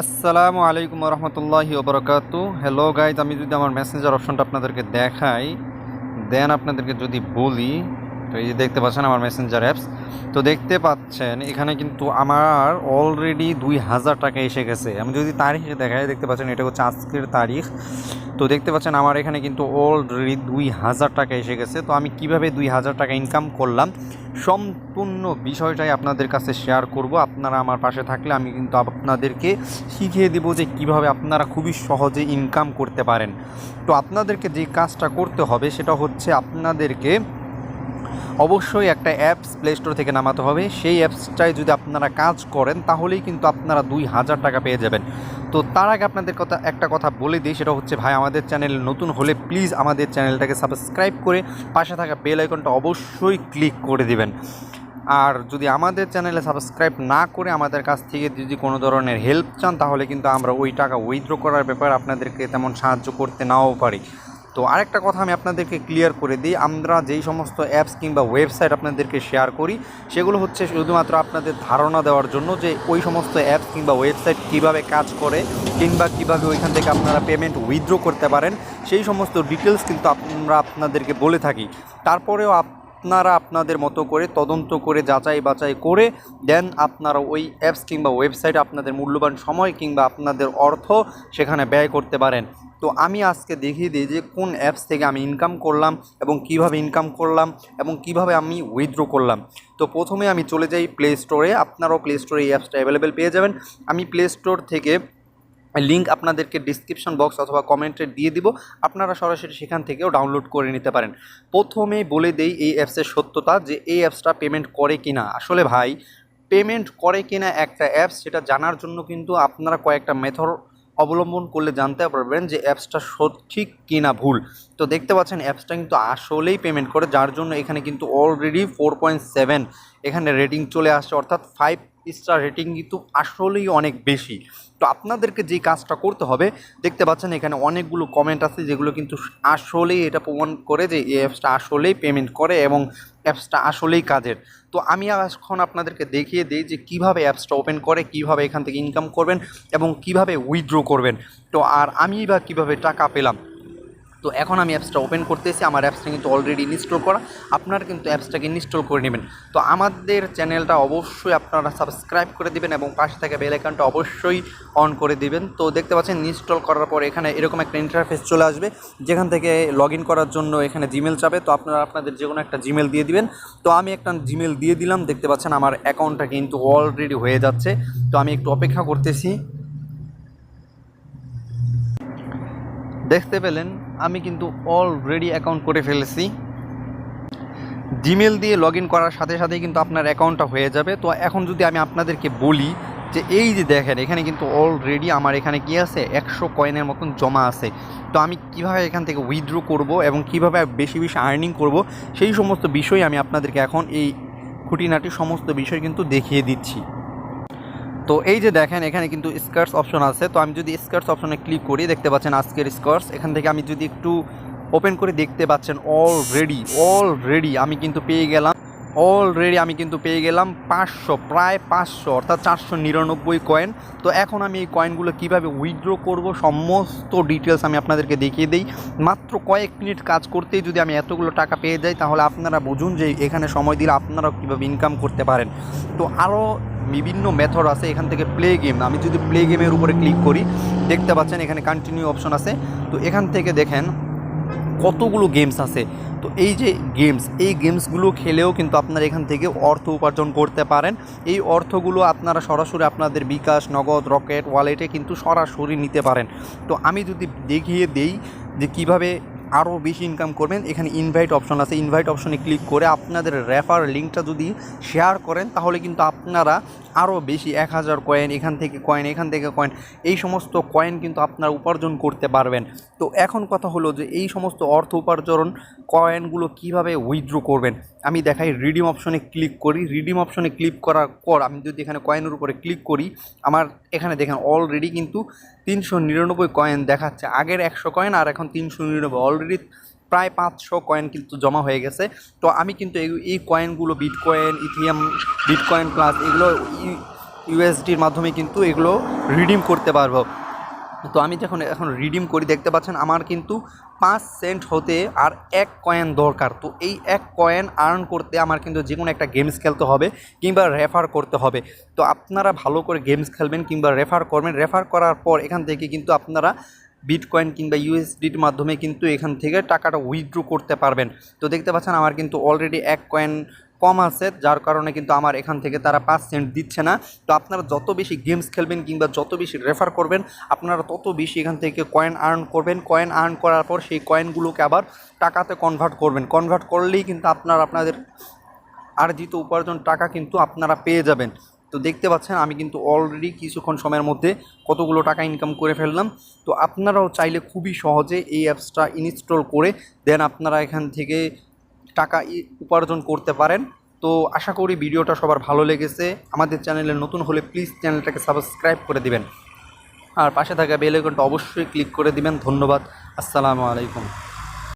আসসালামু আলাইকুম রহমতুল্লাহি ওবরাকাতু। হ্যালো গাইজ আমি যদি আমার মেসেঞ্জার অপশনটা আপনাদেরকে দেখাই দেন আপনাদেরকে যদি বলি, তো এই যে দেখতে পাচ্ছেন আমার মেসেঞ্জার অ্যাপস তো দেখতে পাচ্ছেন এখানে কিন্তু আমার অলরেডি দুই হাজার টাকা এসে গেছে। আমি যদি তারিখ দেখাই, দেখতে পাচ্ছেন এটা হচ্ছে আজকের তারিখ। তো দেখতে পাচ্ছেন আমার এখানে কিন্তু অলরেডি দুই হাজার টাকা এসে গেছে। তো আমি কীভাবে দুই হাজার টাকা ইনকাম করলাম? সম্পূর্ণ বিষয়টাই আপনাদের কাছে শেয়ার করব। আপনারা আমার পাশে থাকলে আমি কিন্তু আপনাদেরকে শিখিয়ে দেবো যে কীভাবে আপনারা খুবই সহজে ইনকাম করতে পারেন। তো আপনাদেরকে যে কাজটা করতে হবে সেটা হচ্ছে আপনাদেরকে অবশ্যই একটা অ্যাপস প্লে স্টোর থেকে নামাতে হবে। সেই অ্যাপসটায় যদি আপনারা কাজ করেন, তাহলেই কিন্তু আপনারা দুই হাজার টাকা পেয়ে যাবেন। তো তার আগে আপনাদের কথা, একটা কথা বলে দিই, সেটা হচ্ছে ভাই, আমাদের চ্যানেল নতুন হলে প্লিজ আমাদের চ্যানেলটাকে সাবস্ক্রাইব করে পাশে থাকা বেল আইকনটা অবশ্যই ক্লিক করে দিবেন। আর যদি আমাদের চ্যানেলে সাবস্ক্রাইব না করে আমাদের কাছ থেকে যদি কোনো ধরনের হেল্প চান, তাহলে কিন্তু আমরা ওই টাকা উইথড্র করার ব্যাপারে আপনাদেরকে তেমন সাহায্য করতে নাও পারি। তো আরেকটা কথা আমি আপনাদেরকে ক্লিয়ার করে দিই, আমরা যেই সমস্ত অ্যাপস কিংবা ওয়েবসাইট আপনাদেরকে শেয়ার করি, সেগুলো হচ্ছে শুধুমাত্র আপনাদের ধারণা দেওয়ার জন্য যে ওই সমস্ত অ্যাপস কিংবা ওয়েবসাইট কীভাবে কাজ করে কিংবা কীভাবে ওইখান থেকে আপনারা পেমেন্ট উইথড্র করতে পারেন, সেই সমস্ত ডিটেলস কিন্তু আমরা আপনাদেরকে বলে থাকি। তারপরেও আপনারা আপনাদের মতো করে তদন্ত করে, যাচাই বাছাই করে দেন আপনারা ওই অ্যাপস কিংবা ওয়েবসাইট আপনাদের মূল্যবান সময় কিংবা আপনাদের অর্থ সেখানে ব্যয় করতে পারেন। তো আমি আজকে দেখিয়ে দিই যে কোন অ্যাপস থেকে আমি ইনকাম করলাম এবং কীভাবে ইনকাম করলাম এবং কীভাবে আমি উইথড্র করলাম। তো প্রথমে আমি চলে যাই প্লে স্টোরে আপনারাও প্লে স্টোরে এই অ্যাপসটা অ্যাভেলেবেল পেয়ে যাবেন। আমি প্লে স্টোর থেকে লিঙ্ক আপনাদেরকে ডিসক্রিপশন বক্স অথবা কমেন্টে দিয়ে দিব। আপনারা সরাসরি সেখান থেকেও ডাউনলোড করে নিতে পারেন। প্রথমে বলে দেই এই অ্যাপসের সত্যতা যে এই অ্যাপসটা পেমেন্ট করে কি না আসলে ভাই পেমেন্ট করে কিনা একটা অ্যাপস সেটা জানার জন্য কিন্তু আপনারা কয়েকটা মেথড অবলম্বন করলে জানতে পারবেন যে অ্যাপসটা সঠিক কি না ভুল। তো দেখতে পাচ্ছেন অ্যাপসটা কিন্তু আসলেই পেমেন্ট করে, যার জন্য এখানে কিন্তু অলরেডি ফোর পয়েন্ট সেভেন এখানে রেটিং চলে আসছে, অর্থাৎ ফাইভ স্টার রেটিং কিন্তু আসলেই অনেক বেশি। তো আপনাদেরকে যে কাজটা করতে হবে, দেখতে পাচ্ছেন এখানে অনেকগুলো কমেন্ট আছে যেগুলো কিন্তু আসলেই এটা প্রমাণ করে যে এই অ্যাপসটা আসলেই পেমেন্ট করে এবং অ্যাপসটা আসলেই কাজের। তো আমি এখন আপনাদেরকে দেখিয়ে দিই যে কীভাবে অ্যাপসটা ওপেন করে, কীভাবে এখান থেকে ইনকাম করবেন এবং কীভাবে উইথড্র করবেন। তো আর আমি বা কীভাবে টাকা পেলাম? তো এখন আমি অ্যাপসটা ওপেন করতেছি, আমার অ্যাপসটা কিন্তু অলরেডি ইনস্টল করা। আপনারা কিন্তু অ্যাপসটাকে ইনস্টল করে নেবেন। তো আমাদের চ্যানেলটা অবশ্যই আপনারা সাবস্ক্রাইব করে দিবেন এবং পাশে থাকা বেল আইকনটা অবশ্যই অন করে দিবেন। তো দেখতে পাচ্ছেন ইনস্টল করার পর এখানে এরকম একটা ইন্টারফেস চলে আসবে, যেখান থেকে লগ ইন করার জন্য এখানে জিমেল চাবে তো আপনারা আপনাদের যে কোনো একটা জিমেল দিয়ে দিবেন। তো আমি একটা জিমেল দিয়ে দিলাম, দেখতে পাচ্ছেন আমার অ্যাকাউন্টটা কিন্তু অলরেডি হয়ে যাচ্ছে। তো আমি একটু অপেক্ষা করতেছি। দেখতে পেলেন, আমি কিন্তু অলরেডি অ্যাকাউন্ট করে ফেলেছি। জিমেল দিয়ে লগ ইন করার সাথে সাথেই কিন্তু আপনার অ্যাকাউন্টটা হয়ে যাবে। তো এখন যদি আমি আপনাদেরকে বলি যে, এই যে দেখেন, এখানে কিন্তু অলরেডি আমার এখানে কি আছে? একশো কয়েনের মতন জমা আছে। তো আমি কীভাবে এখান থেকে উইথড্র করব এবং কীভাবে বেশি বেশি আর্নিং করব, সেই সমস্ত বিষয় আমি আপনাদেরকে এখন এই খুঁটিনাটি সমস্ত বিষয় কিন্তু দেখিয়ে দিচ্ছি। তো এই যে দেখেন, এখানে কিন্তু স্কার্টস অপশন আছে। তো আমি যদি স্কার্টস অপশনে ক্লিক করি, দেখতে পাচ্ছেন আজকের স্কার্টস এখান থেকে আমি যদি একটু ওপেন করে দেখতে পাচ্ছেন অলরেডি অলরেডি আমি কিন্তু পেয়ে গেলাম। অলরেডি আমি কিন্তু পেয়ে গেলাম পাঁচশো, প্রায় পাঁচশো, অর্থাৎ চারশো নিরানব্বই কয়েন তো এখন আমি এই কয়েনগুলো কীভাবে উইথড্র করব, সমস্ত ডিটেলস আমি আপনাদেরকে দেখিয়ে দিই। মাত্র কয়েক মিনিট কাজ করতেই যদি আমি এতগুলো টাকা পেয়ে যাই, তাহলে আপনারা বুঝুন যে এখানে সময় দিলে আপনারাও কীভাবে ইনকাম করতে পারেন। তো আরও বিভিন্ন মেথড আছে, এখান থেকে প্লে গেম আমি যদি প্লে গেমের উপরে ক্লিক করি, দেখতে পাচ্ছেন এখানে কন্টিনিউ অপশন আছে। তো এখান থেকে দেখেন কতগুলো গেমস আছে। তো এই যে গেমস এই গেমসগুলো খেলেও কিন্তু আপনারা এখান থেকে অর্থ উপার্জন করতে পারেন। এই অর্থগুলো আপনারা সরাসরি আপনাদের বিকাশ, নগদ, রকেট ওয়ালেটে কিন্তু সরাসরি নিতে পারেন। তো আমি যদি দেখিয়ে দেই যে কীভাবে আরও বেশি ইনকাম করবেন, এখানে ইনভাইট অপশন আছে। ইনভাইট অপশনে ক্লিক করে আপনাদের রেফার লিঙ্কটা যদি শেয়ার করেন, তাহলে কিন্তু আপনারা আরও বেশি এক হাজার কয়েন এখান থেকে কয়েন এখান থেকে কয়েন এই সমস্ত কয়েন কিন্তু আপনারা উপার্জন করতে পারবেন। তো এখন কথা হলো যে এই সমস্ত অর্থ উপার্জন কয়েনগুলো কীভাবে উইথড্র করবেন? আমি দেখাই রিডিম অপশনে ক্লিক করি। রিডিম অপশনে ক্লিক করার পর আমি যদি এখানে কয়েনের উপরে ক্লিক করি, আমার এখানে দেখেন অলরেডি কিন্তু তিনশো নিরানব্বই কয়েন দেখাচ্ছে। আগের একশো কয়েন আর এখন তিনশো নিরানব্বই। অলরেডি প্রায় পাঁচশো কয়েন কিন্তু জমা হয়ে গেছে। তো আমি কিন্তু এই কয়েনগুলো bitcoin Ethereum bitcoin plus এগুলো ইউএসডির মাধ্যমে কিন্তু এগুলো রিডিম করতে পারব। তো আমি যখন এখন রিডিম করি, দেখতে পাচ্ছেন আমার কিন্তু পাঁচ সেন্ট হতে আর এক কয়েন দরকার। তো এই এক কয়েন আর্ন করতে আমার কিন্তু যে কোনো একটা গেমস খেলতে হবে কিংবা রেফার করতে হবে। তো আপনারা ভালো করে গেমস খেলবেন কিংবা রেফার করবেন। রেফার করার পর এখান থেকে কিন্তু আপনারা বিটকয়েন কিংবা ইউএসডির মাধ্যমে কিন্তু এখান থেকে টাকাটা উইথড্র করতে পারবেন। তো দেখতে পাচ্ছেন আমার কিন্তু অলরেডি এক কয়েন কম আছে, যার কারণে কিন্তু আমার এখান থেকে তারা পাঁচ সেন্ট দিচ্ছে না। তো আপনারা যত বেশি গেমস খেলবেন কিংবা যত বেশি রেফার করবেন, আপনারা তত বেশি এখান থেকে কয়েন আর্ন করবেন। কয়েন আর্ন করার পর সেই কয়েনগুলোকে আবার টাকাতে কনভার্ট করবেন। কনভার্ট করলেই কিন্তু আপনার আপনাদের আর্জিত উপার্জন টাকা কিন্তু আপনারা পেয়ে যাবেন। তো দেখতে পাচ্ছেন, আমি কিন্তু অলরেডি কিছুক্ষণ সময়ের মধ্যে কতগুলো টাকা ইনকাম করে ফেললাম। তো আপনারাও চাইলে খুবই সহজে এই অ্যাপসটা ইনস্টল করে দেন আপনারা এখান থেকে টাকা উপার্জন করতে পারেন। তো আশা করি ভিডিওটা সবার ভালো লেগেছে। আমাদের চ্যানেলে নতুন হলে প্লিজ চ্যানেলটাকে সাবস্ক্রাইব করে দিবেন। আর পাশে থাকা বেল অবশ্যই ক্লিক করে দিবেন। ধন্যবাদ। আসসালামু আলাইকুম।